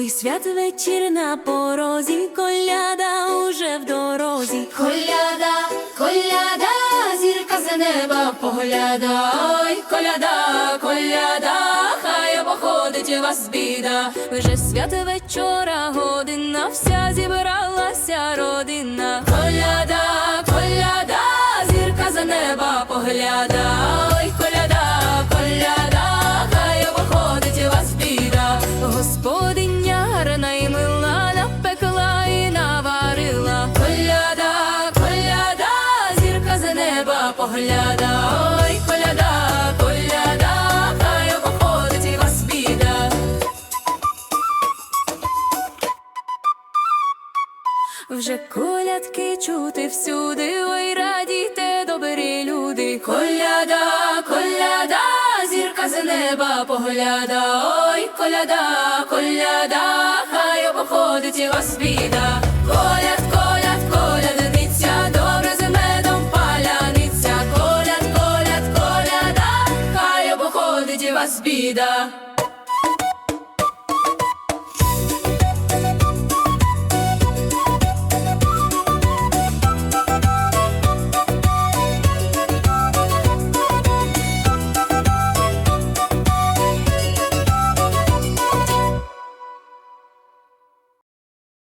Ой, свят вечір на порозі, коляда уже в дорозі. Коляда, коляда, зірка за неба погляда, ой, коляда, коляда, хай обходить вас біда. Вже свят вечора година, вся зібралася родина. Коляда, коляда, зірка за неба погляда. Погляда, ой, коляда, коляда, хай обходить вас біда. Вже колядки чути всюди, ой, радійте, добрі люди. Коляда, коляда, зірка з неба погляда, ой, коляда, коляда, хай обходить вас біда. Колядки приходить вас біда.